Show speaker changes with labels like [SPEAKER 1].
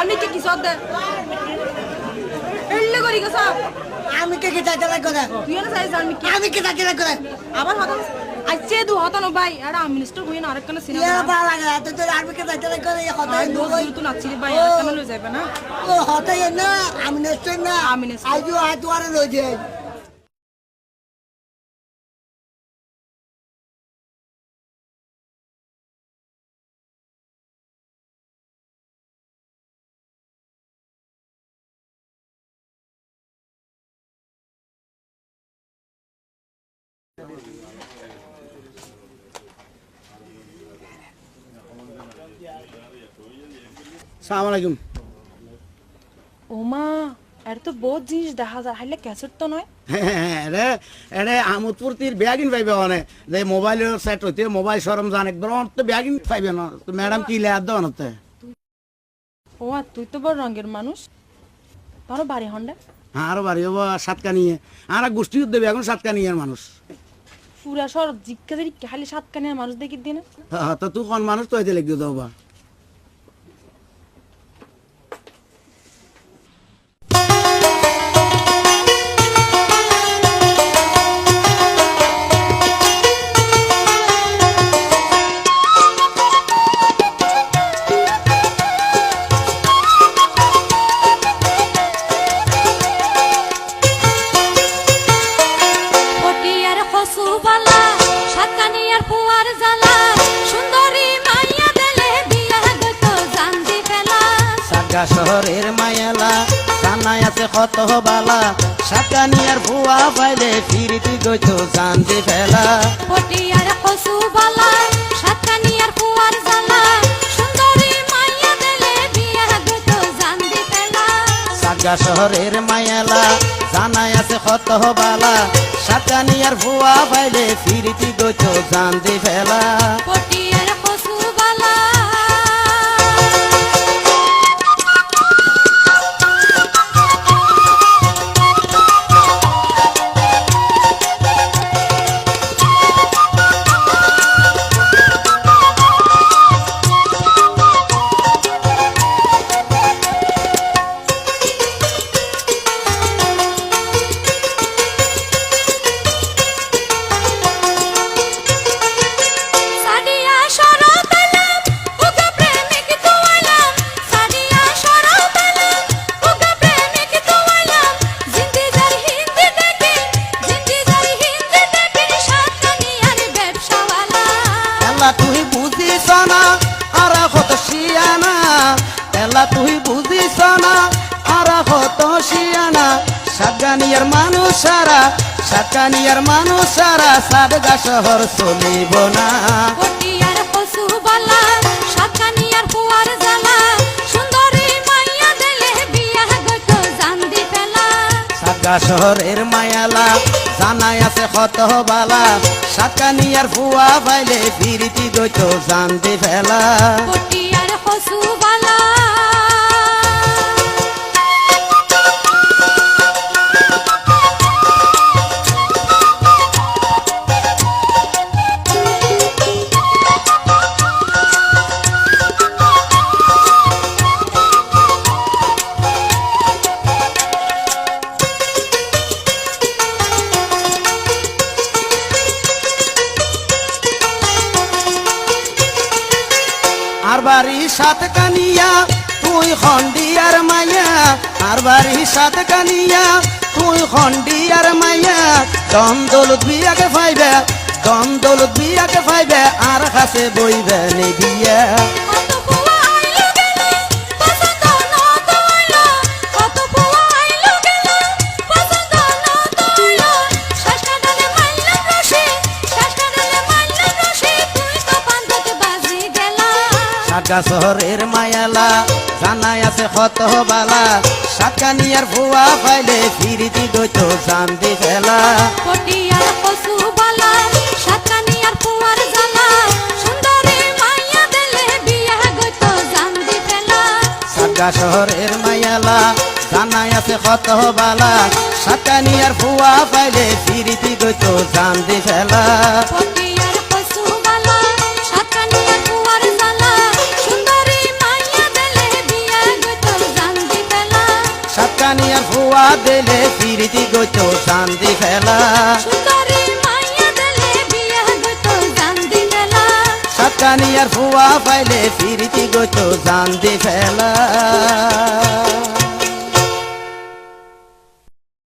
[SPEAKER 1] আমি কি কিসর দে? এল্লে করি
[SPEAKER 2] আমি কে কি চাইতে লাগ না
[SPEAKER 1] তুই না চাইছ আমি কি?
[SPEAKER 2] আমি কে চাইতে লাগ না
[SPEAKER 1] আবার হতা আইছে দু হতা না ভাই। এটা মিনিস্টার হই না আরেকখানে
[SPEAKER 2] ইয়া ভালো লাগে তুই তো আমি কে চাইতে লাগ হতে
[SPEAKER 1] আই দোষ
[SPEAKER 2] দুই
[SPEAKER 1] তুই নাচিলি ভাই আরেকখানে লই যাবে না?
[SPEAKER 2] ও হতে না আমি নেস্ট না।
[SPEAKER 1] আমি নেস্ট।
[SPEAKER 2] আজও আই দুয়ারে লই যাই।
[SPEAKER 3] সালাম আলাইকুম।
[SPEAKER 1] ওমা এর তো বহুত জিনিস দেখা যায় হাইলে ক্যাসেট তো নয়।
[SPEAKER 3] এরে এরে আমোদপুর তীর ব্যাগিন পাইবে অনে। যে মোবাইলের সেট হইতে মোবাইল সরঞ্জাম একদম তো ব্যাগিন পাইবে না। তো ম্যাডাম কি লেয়ার দেওয়া নতে
[SPEAKER 1] ও আর তুই তো বড় রঙের মানুষ। তোর বাড়ি হন্ডা।
[SPEAKER 3] হ্যাঁ আরও বাড়ি হব সাতকা নিয়ে আর গোষ্ঠী দেবে এখন সাতকা নিয়ে মানুষ।
[SPEAKER 1] পুরা সর জিজ্ঞাসা খালি সাত মানুষ দেখি দিনে
[SPEAKER 3] হ্যাঁ, তো তুই কোন মানুষ তো হইতে লিখতে দাও বা সাতকা শহরের মায়ালা। জানাই আছে কত বালা সাতকা নিয়ার ভুয়া পাইলে ফিরিতি গইতো জানতে ফেলা।
[SPEAKER 4] পটিয়ার সুন্দরী মাইয়া দেলে বিয়া
[SPEAKER 3] শহরের মায়ালা জানাই আছে কত বালা সাতকা নিয়ার ভুয়া পাইলে ফিরিতি গইতো জানতে ফেলা। বুঝিস না আর কত শিয়ানা এলা তুই বুঝিস না আর কত শিয়ানা সাতগানিয়ার মানুষ সারা সাতগানিয়ার মানুষ সারা সাতগা শহর চলিব না শহরের মায়ালা জানাই আছে কত বালা সাতগানিয়ার ফুয়া পাইলে ফিরিতি দৈত জানতে ফেলা। আর বাড়ি সাত কানিয়া তুই খন্ডিয়ার মাইয়া আর বাড়ি সাত কানিয়া তুই খন্ডিয়ার মাইয়া দম দৌলত বিয়াকে ফাইবে, দম দৌলত বিয়াকে ফাইবে, আর কাছে বইবে নিবিয়া সাতকা শহরের মায়ালা জানাই আছে কত বালা সাতকানিয়ার ভুয়া পাইলে ফিরিতি দৈতো
[SPEAKER 4] সাতকানিয়ার সুন্দরী দেলে বিয়া গত জানদি ফেলা।
[SPEAKER 3] সাতকা শহরের মায়ালা জানাই আছে কত বালা সাতকানিয়ার ভুয়া পাইলে ফিরিতি দৈতো জানতে ফেলা।
[SPEAKER 4] দিলে
[SPEAKER 5] ফিরিতি গইতো শান্তি ফেলা। সাতকানিয়ার ফুয়া পাইলে ফিরিতি গইতো শান্তি ফেলা।